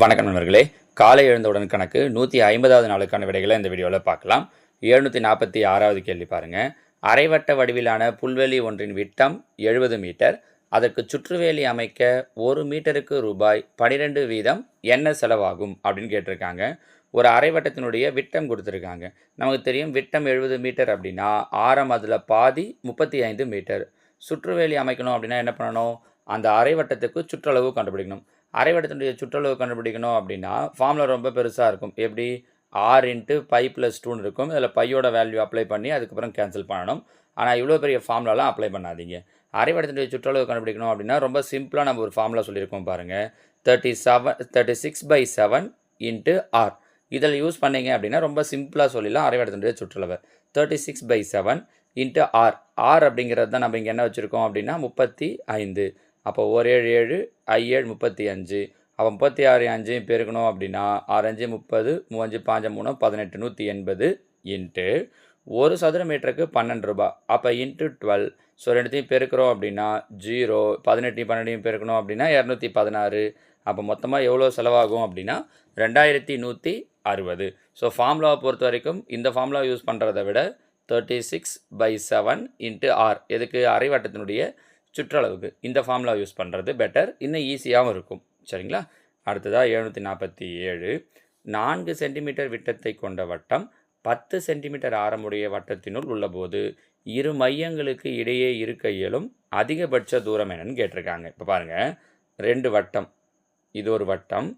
வணக்கம் நண்பர்களே. காலை எழுந்தவுடன் கணக்கு நூற்றி ஐம்பதாவது நாளுக்கான விடைகளை இந்த வீடியோவில் பார்க்கலாம். எழுநூற்றி நாற்பத்தி ஆறாவது கேள்வி பாருங்கள் அரைவட்ட வடிவிலான புல்வெளி ஒன்றின் விட்டம் எழுபது மீட்டர். அதற்கு சுற்றுவேலி அமைக்க ஒரு மீட்டருக்கு ரூபாய் பனிரெண்டு வீதம் என்ன செலவாகும் அப்படின்னு கேட்டிருக்காங்க. ஒரு அரைவட்டத்தினுடைய விட்டம் கொடுத்துருக்காங்க. நமக்கு தெரியும் விட்டம் எழுபது மீட்டர் அப்படின்னா ஆரம் அதில் பாதி முப்பத்தி ஐந்து மீட்டர். சுற்றுவேலி அமைக்கணும் அப்படின்னா என்ன பண்ணணும்? அந்த அரைவட்டத்துக்கு சுற்றளவு கண்டுபிடிக்கணும். அரைவட்டத்தினுடைய சுற்றளவு கண்டுபிடிக்கணும் அப்படின்னா ஃபார்முலா ரொம்ப பெருசாக இருக்கும். எப்படி? ஆர் இன்ட்டு பை ப்ளஸ் டூன்னு இருக்கும். இதில் பையோட வேல்யூ அப்ளை பண்ணி அதுக்கப்புறம் கேன்சல் பண்ணணும். ஆனால் இவ்வளோ பெரிய ஃபார்முலாலாம் அப்ளை பண்ணாதீங்க. அரைவட்டத்தினுடைய சுற்றளவு கண்டுபிடிக்கணும் அப்படின்னா ரொம்ப சிம்பிளாக நம்ம ஒரு ஃபார்முலா சொல்லியிருக்கோம் பாருங்கள் thirty seven thirty six by seven into r இதில் யூஸ் பண்ணீங்க அப்படின்னா ரொம்ப சிம்பிளாக சொல்லிடலாம் அரைவட்டத்தினுடைய சுற்றளவு. Thirty six by seven into r r அப்படிங்கிறது தான் நம்ம இங்கே என்ன வச்சுருக்கோம் அப்படின்னா முப்பத்தி ஐந்து. அப்போ ஒரு ஏழு ஏழு ஐ ஏழு முப்பத்தி அஞ்சு. அப்போ முப்பத்தி ஆறு அஞ்சையும் பெருக்கணும் அப்படின்னா ஆறு அஞ்சு முப்பது மூவஞ்சு பாஞ்சு மூணு பதினெட்டு நூற்றி எண்பது இன்ட்டு ஒரு சதுர மீட்டருக்கு பன்னெண்டு ரூபாய் அப்போ இன்ட்டு டுவெல். ஸோ ரெண்டுத்தையும் பெருக்கிறோம் அப்படின்னா ஜீரோ. பதினெட்டையும் பன்னெண்டையும் பெருக்கணும் அப்படின்னா இரநூத்தி பதினாறு. அப்போ மொத்தமாக எவ்வளோ செலவாகும் அப்படின்னா ரெண்டாயிரத்தி நூற்றி அறுபது. ஸோ ஃபார்முலாவை பொறுத்த வரைக்கும் இந்த ஃபார்முலா யூஸ் பண்ணுறதை விட thirty six by seven into r எதுக்கு? அரைவட்டத்தினுடைய சுற்றளவுக்கு. இந்த ஃபார்முலா யூஸ் பண்ணுறது பெட்டர் இன்னும் ஈஸியாகவும் இருக்கும். சரிங்களா? அடுத்ததாக எழுநூற்றி நாற்பத்தி ஏழு. நான்கு சென்டிமீட்டர் விட்டத்தை கொண்ட வட்டம் பத்து சென்டிமீட்டர் ஆரமுடைய வட்டத்தினுள் உள்ளபோது இரு மையங்களுக்கு இடையே இருக்க இயலும் அதிகபட்ச தூரம் என்னன்னு கேட்டிருக்காங்க. இப்போ பாருங்கள் ரெண்டு வட்டம். இது ஒரு வட்டம்.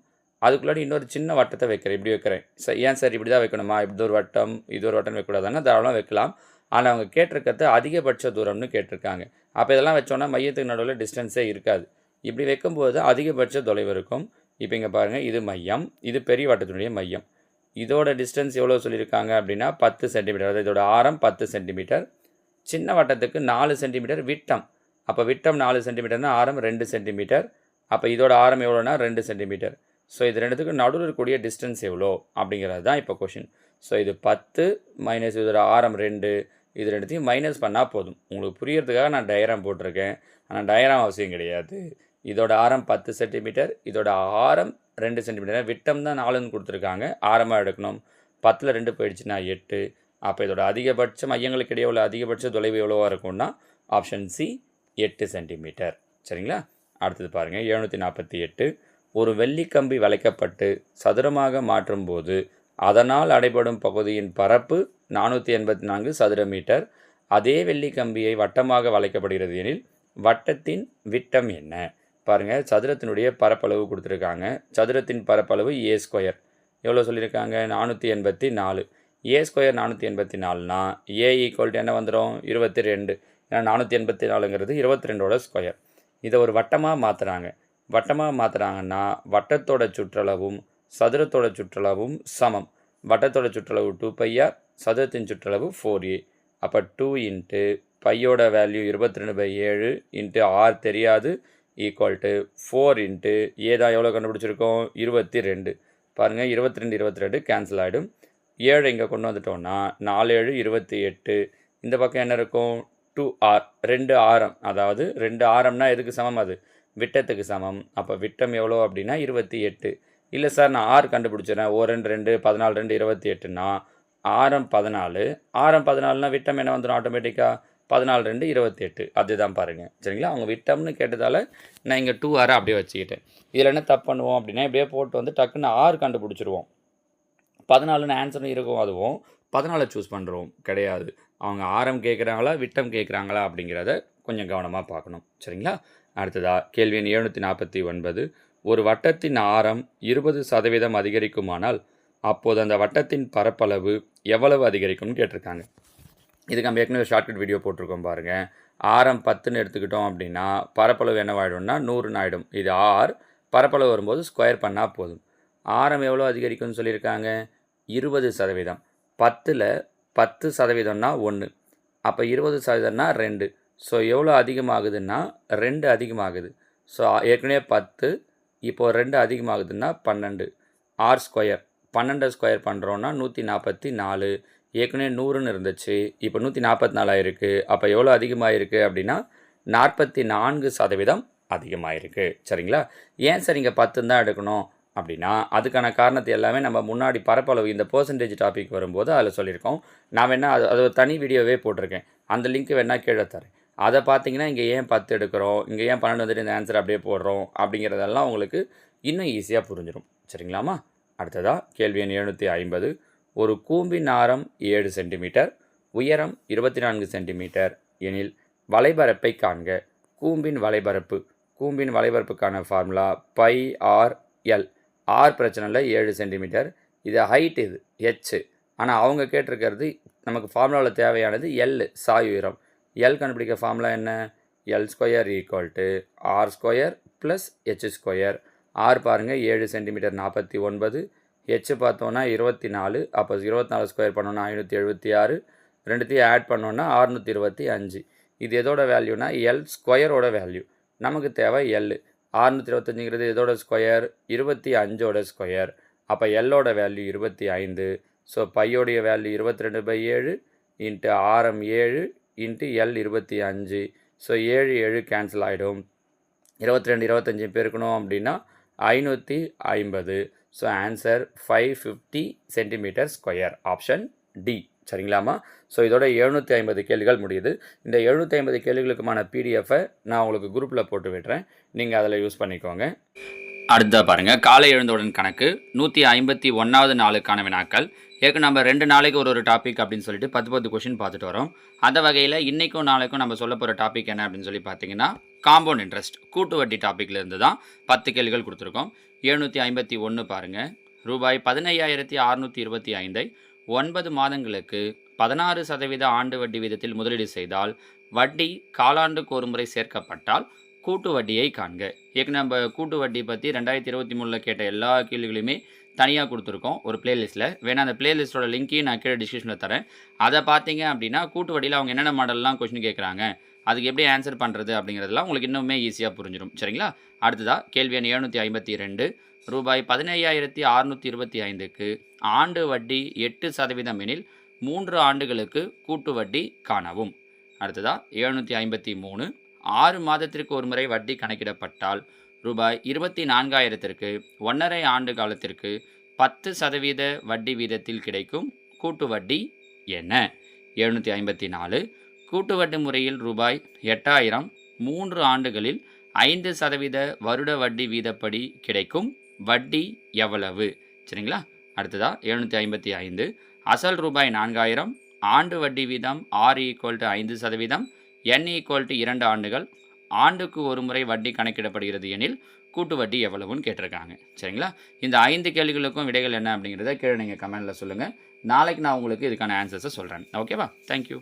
அதுக்குள்ளாடி இன்னொரு சின்ன வட்டத்தை வைக்கிறேன். இப்படி வைக்கிறேன். சார் ஏன் சார் இப்படி தான் வைக்கணுமா? இப்படி ஒரு வட்டம் இது ஒரு வட்டம் வைக்கக்கூடாதுன்னா தாராளம் வைக்கலாம். ஆனால் அவங்க கேட்டிருக்கிறது அதிகபட்ச தூரம்னு கேட்டிருக்காங்க. அப்போ இதெல்லாம் வச்சோன்னா மையத்துக்கு நடுவில் டிஸ்டன்ஸே இருக்காது. இப்படி வைக்கும்போது அதிகபட்ச தொலைவு இருக்கும். இப்போ இங்கே பாருங்கள் இது மையம். இது பெரிய வட்டத்தினுடைய மையம். இதோட டிஸ்டன்ஸ் எவ்வளோ சொல்லியிருக்காங்க அப்படின்னா பத்து சென்டிமீட்டர் அதாவது இதோட ஆரம் பத்து சென்டிமீட்டர் சின்ன வட்டத்துக்கு நாலு சென்டிமீட்டர் விட்டம். அப்போ விட்டம் நாலு சென்டிமீட்டர்னா ஆரம் ரெண்டு சென்டிமீட்டர் அப்போ இதோட ஆரம் எவ்வளோனா ரெண்டு சென்டிமீட்டர் ஸோ இது ரெண்டுத்துக்கும் நடுவில் இருக்கக்கூடிய டிஸ்டன்ஸ் எவ்வளோ? அப்படிங்கிறது தான் இப்போ கொஷின் ஸோ இது பத்து மைனஸ் இதோட ஆரம் ரெண்டு இது ரெண்டுத்தையும் மைனஸ் பண்ணால் போதும். உங்களுக்கு புரியறதுக்காக நான் டயராம் போட்டிருக்கேன். ஆனால் டயராம் அவசியம் கிடையாது. இதோட ஆரம் பத்து சென்டிமீட்டர் இதோட ஆரம் ரெண்டு சென்டிமீட்டர் விட்டம் தான் நாலுன்னு கொடுத்துருக்காங்க. ஆரமாக எடுக்கணும். பத்தில் ரெண்டு போயிடுச்சுன்னா எட்டு. அப்போ இதோட அதிகபட்ச மையங்களுக்கு இடையே உள்ள அதிகபட்ச தொலைவு எவ்வளோவாக இருக்கும்னா ஆப்ஷன் சி எட்டு சென்டிமீட்டர் சரிங்களா? அடுத்தது பாருங்கள் எழுநூற்றி நாற்பத்தி எட்டு. ஒரு வெள்ளிக்கம்பி வளைக்கப்பட்டு சதுரமாக மாற்றும் போது அதனால் அடைபடும் பகுதியின் பரப்பு நானூற்றி எண்பத்தி நான்கு சதுர மீட்டர். அதே வெள்ளிக்கம்பியை வட்டமாக வளைக்கப்படுகிறது எனில் வட்டத்தின் விட்டம் என்ன? பாருங்கள் சதுரத்தினுடைய பரப்பளவு கொடுத்துருக்காங்க. சதுரத்தின் பரப்பளவு ஏ ஸ்கொயர் எவ்வளோ சொல்லியிருக்காங்க? நானூற்றி எண்பத்தி நாலு. ஏ ஸ்கொயர் நானூற்றி எண்பத்தி நாலுனா ஏ ஈக்குவல் என்ன வந்துடும் இருபத்தி ரெண்டு. ஏன்னா நானூற்றி எண்பத்தி நாலுங்கிறது இருபத்தி ரெண்டோட ஸ்கொயர் இதை ஒரு வட்டமாக மாற்றுறாங்க வட்டமாக மாற்றுறாங்கன்னா வட்டத்தோட சுற்றளவும் சதுரத்தோட சுற்றளவும் சமம். வட்டத்தோட சுற்றளவு டூ பையார் சதுரத்தின் சுற்றளவு ஃபோர் ஏ அப்போ டூ இன்ட்டு பையோட வேல்யூ இருபத்தி ரெண்டு பை ஏழு இன்ட்டு ஆர் தெரியாது equal to four into a தான் எவ்வளோ கண்டுபிடிச்சிருக்கோம்? இருபத்தி ரெண்டு பாருங்கள் இருபத்தி ரெண்டு இருபத்தி ரெண்டு கேன்சல் ஆகிடும் ஏழு இங்கே கொண்டு வந்துட்டோம்னா நாலு ஏழு இருபத்தி எட்டு. இந்த பக்கம் என்ன இருக்கும்? டூ ஆர் ரெண்டு ஆரம். அதாவது ரெண்டு ஆரம்னா எதுக்கு சமம் அது? விட்டத்துக்கு சமம். அப்போ விட்டம் எவ்வளோ அப்படின்னா இருபத்தி எட்டு. இல்லை சார் நான் ஆர் கண்டுபிடிச்சிடறேன். ஓ ரெண்டு ரெண்டு பதினாலு ரெண்டு இருபத்தி எட்டுன்னா ஆரம் பதினாலு. ஆரம் பதினாலுனா விட்டம் என்ன வந்துடும் ஆட்டோமேட்டிக்காக பதினாலு ரெண்டு இருபத்தி எட்டு அதுதான் பாருங்கள் சரிங்களா? அவங்க விட்டம்னு கேட்டதால் நான் இங்கே டூ ஆரை அப்படியே வச்சுக்கிட்டேன். இதில் என்ன தப்பு பண்ணுவோம் அப்படின்னா இப்படியே போட்டு வந்து டக்குன்னு ஆறு கண்டுபிடிச்சிருவோம். பதினாலுன்னு ஆன்சரும் இருக்கும் அதுவும். பதினாலை சூஸ் பண்ணுறோம் கிடையாது. அவங்க ஆரம் கேட்குறாங்களா விட்டம் கேட்குறாங்களா அப்படிங்கிறத கொஞ்சம் கவனமாக பார்க்கணும். சரிங்களா? அடுத்ததாக கேள்வி எழுநூற்றி நாற்பத்தி ஒன்பது. ஒரு வட்டத்தின் ஆரம் இருபது சதவீதம் அதிகரிக்குமானால் அப்போது அந்த வட்டத்தின் பரப்பளவு எவ்வளவு அதிகரிக்கும்னு கேட்டிருக்காங்க. இதுக்கு நம்ம ஏற்கனவே ஷார்ட்கட் வீடியோ போட்டிருக்கோம் பாருங்கள் ஆரம் பத்துன்னு எடுத்துக்கிட்டோம் அப்படின்னா பரப்பளவு என்னவாயிடும்னா நூறுன்னு ஆகிடும் இது ஆர் பரப்பளவு வரும்போது ஸ்கொயர் பண்ணால் போதும். ஆரம் எவ்வளோ அதிகரிக்கும்னு சொல்லியிருக்காங்க? இருபது சதவீதம். பத்தில் பத்து சதவீதம்னா ஒன்று அப்போ இருபது சதவீதம்னா ரெண்டு. ஸோ எவ்வளோ அதிகமாகுதுன்னா ரெண்டு அதிகமாகுது. ஸோ ஏற்கனவே பத்து இப்போது ரெண்டு அதிகமாகுதுன்னா பன்னெண்டு. ஆர் ஸ்கொயர் பன்னெண்டை ஸ்கொயர் பண்ணுறோன்னா நூற்றி நாற்பத்தி நாலு. ஏற்கனவே நூறுன்னு இருந்துச்சு. இப்போ நூற்றி நாற்பத்தி நாலாயிருக்கு அப்போ எவ்வளோ அதிகமாகிருக்கு அப்படின்னா நாற்பத்தி நான்கு சதவீதம் அதிகமாகிருக்கு சரிங்களா? ஏன் சார் இங்கே பத்துன்னு தான் எடுக்கணும் அப்படின்னா அதுக்கான காரணத்தை எல்லாமே நம்ம முன்னாடி பரப்பளவு இந்த பர்சன்டேஜ் டாபிக் வரும்போது அதில் சொல்லியிருக்கோம். நான் வேணால் அது அது தனி வீடியோவே போட்டிருக்கேன். அந்த லிங்க் வேணால் கீழே தரேன். அதை பார்த்தீங்கன்னா இங்கே ஏன் பத்து எடுக்கிறோம்? இங்கே ஏன் பன்னெண்டு வந்துட்டு இந்த ஆன்சர் அப்படியே போடுறோம்? அப்படிங்கிறதெல்லாம் உங்களுக்கு இன்னும் ஈஸியாக புரிஞ்சிடும் சரிங்களாம்மா? அடுத்ததாக கேள்வி எண் எழுநூற்றி ஐம்பது. ஒரு கூம்பின் ஆரம் ஏழு சென்டிமீட்டர் உயரம் இருபத்தி நான்கு சென்டிமீட்டர் எனில் வலைபரப்பை காண்க. கூம்பின் வலைபரப்பு கூம்பின் வலைபரப்புக்கான formula pi r l. R பிரச்சனை இல்லை ஏழு சென்டிமீட்டர். இது ஹைட் இது ஹெச் ஆனால் அவங்க கேட்டிருக்கிறது நமக்கு ஃபார்முலாவில் தேவையானது எல் சாய் உயரம். எல் கண்டுபிடிக்க ஃபார்முலா என்ன? L square equal to r square plus h square r பாருங்கள் ஏழு சென்டிமீட்டர் நாற்பத்தி ஒன்பது. ஹெச் பார்த்தோன்னா இருபத்தி நாலு அப்போ இருபத்தி நாலு ஸ்கொயர் பண்ணோன்னா ஐநூற்றி எழுபத்தி ஆறு. ரெண்டுத்தையும் ஆட் பண்ணோன்னா அறுநூற்றி இருபத்தி அஞ்சு. இது எதோட வேல்யூனா எல் ஸ்கொயரோட வேல்யூ நமக்கு தேவை எல் அறுநூற்றி இருபத்தஞ்சுங்கிறது எதோட ஸ்கொயர் இருபத்தி அஞ்சோட ஸ்கொயர் அப்போ எல்லோட வேல்யூ இருபத்தி ஐந்து. ஸோ பையோடைய வேல்யூ இருபத்தி ரெண்டு பை ஏழு இன்ட்டு ஆரம் ஏழு இன்ட்டு எல் இருபத்தி அஞ்சு. ஸோ ஏழு ஏழு கேன்சல் ஆகிடும் இருபத்தி ரெண்டு இருபத்தஞ்சி பெருக்கணும் அப்படின்னா ஐநூற்றி ஐம்பது. So answer five fifty centimetre square option d சரிங்களாமா so இதோட எழுநூற்றி ஐம்பது கேள்விகள் முடியுது. இந்த எழுநூற்றி ஐம்பது கேள்விகளுக்குமான பிடிஎஃபை நான் உங்களுக்கு குரூப்பில் போட்டு விடுறேன் நீங்கள் அதில் யூஸ் பண்ணிக்கோங்க. அடுத்த பாருங்கள் காலை எழுந்தவுடன் கணக்கு. நூற்றி ஐம்பத்தி ஒன்றாவது நாளுக்கான வினாக்கள். ஏற்கனவே நம்ம ரெண்டு நாளைக்கு ஒரு ஒரு டாபிக் அப்படின்னு சொல்லிட்டு பத்து பத்து கொஷின் பார்த்துட்டு வரோம். அந்த வகையில் இன்றைக்கும் நாளைக்கும் நம்ம சொல்ல போகிற டாபிக் என்ன அப்படின்னு சொல்லி பார்த்தீங்கன்னா காம்பவுண்ட் இன்ட்ரெஸ்ட் கூட்டு வட்டி டாப்பிக்கில் இருந்து தான் பத்து கேள்விகள் கொடுத்துருக்கோம். எழுநூற்றி ஐம்பத்தி ஒன்று பாருங்கள் ரூபாய் பதினையாயிரத்தி அறுநூற்றி இருபத்தி ஐந்தை ஒன்பது மாதங்களுக்கு பதினாறு சதவீத ஆண்டு வட்டி வீதத்தில் முதலீடு செய்தால் வட்டி காலாண்டுக்கு ஒரு முறை சேர்க்கப்பட்டால் கூட்டு வட்டியை காண்க. ஏற்கனவே நம்ம கூட்டு வட்டி பற்றி ரெண்டாயிரத்தி இருபத்தி மூணில் கேட்ட எல்லா கேள்விகளையுமே தனியாக கொடுத்துருக்கோம். ஒரு பிளேலிஸ்ட்டில் வேணா அந்த பிளேலிஸ்ட்டோட லிங்க்கையும் நான் கீழே டிஸ்கிரிப்ஷனில் தரேன். அதை பார்த்தீங்க அப்படின்னா கூட்டு வட்டியில் அவங்க என்னென்ன மாடல்லாம் கொஷின் கேட்குறாங்க அதுக்கு எப்படி ஆன்சர் பண்ணுறது அப்படிங்கிறதுலாம் உங்களுக்கு இன்னுமே ஈஸியாக புரிஞ்சிடும் சரிங்களா? அடுத்ததாக கேள்வி எண் எழுநூற்றி ஐம்பத்தி ரெண்டு. ரூபாய் பதினையாயிரத்தி அறுநூற்றி இருபத்தி ஐந்துக்கு ஆண்டு வட்டி எட்டு சதவீதம் எனில் மூன்று ஆண்டுகளுக்கு கூட்டு வட்டி காணவும். அடுத்ததாக எழுநூற்றி ஐம்பத்தி மூணு. ஆறு மாதத்திற்கு ஒரு முறை வட்டி கணக்கிடப்பட்டால் ரூபாய் இருபத்தி நான்காயிரத்திற்கு ஒன்றரை ஆண்டு காலத்திற்கு பத்து சதவீத வட்டி வீதத்தில் கிடைக்கும் கூட்டு வட்டி என்ன? எழுநூற்றி ஐம்பத்தி நாலு. கூட்டு வட்டி முறையில் ரூபாய் எட்டாயிரம் மூன்று ஆண்டுகளில் ஐந்து சதவீத வருட வட்டி வீதப்படி கிடைக்கும். வட்டி எவ்வளவு? சரிங்களா? அடுத்ததா எழுநூற்றி ஐம்பத்தி ஐந்து. அசல் ரூபாய் நான்காயிரம். ஆண்டு வட்டி வீதம் ஆர் ஈக்குவல் டு ஐந்து சதவீதம். என் ஈக்குவல் டு இரண்டு ஆண்டுகள். ஆண்டுக்கு ஒரு முறை வட்டி கணக்கிடப்படுகிறது எனில் கூட்டு வட்டி எவ்வளவுன்னு கேட்டிருக்காங்க. சரிங்களா? இந்த ஐந்து கேள்விகளுக்கும் விடைகள் என்ன அப்படிங்கிறத கீழே நீங்கள் கமெண்டில் சொல்லுங்கள் நாளைக்கு நான் உங்களுக்கு இதுக்கான ஆன்சர்ஸை சொல்கிறேன் ஓகேவா தேங்க்யூ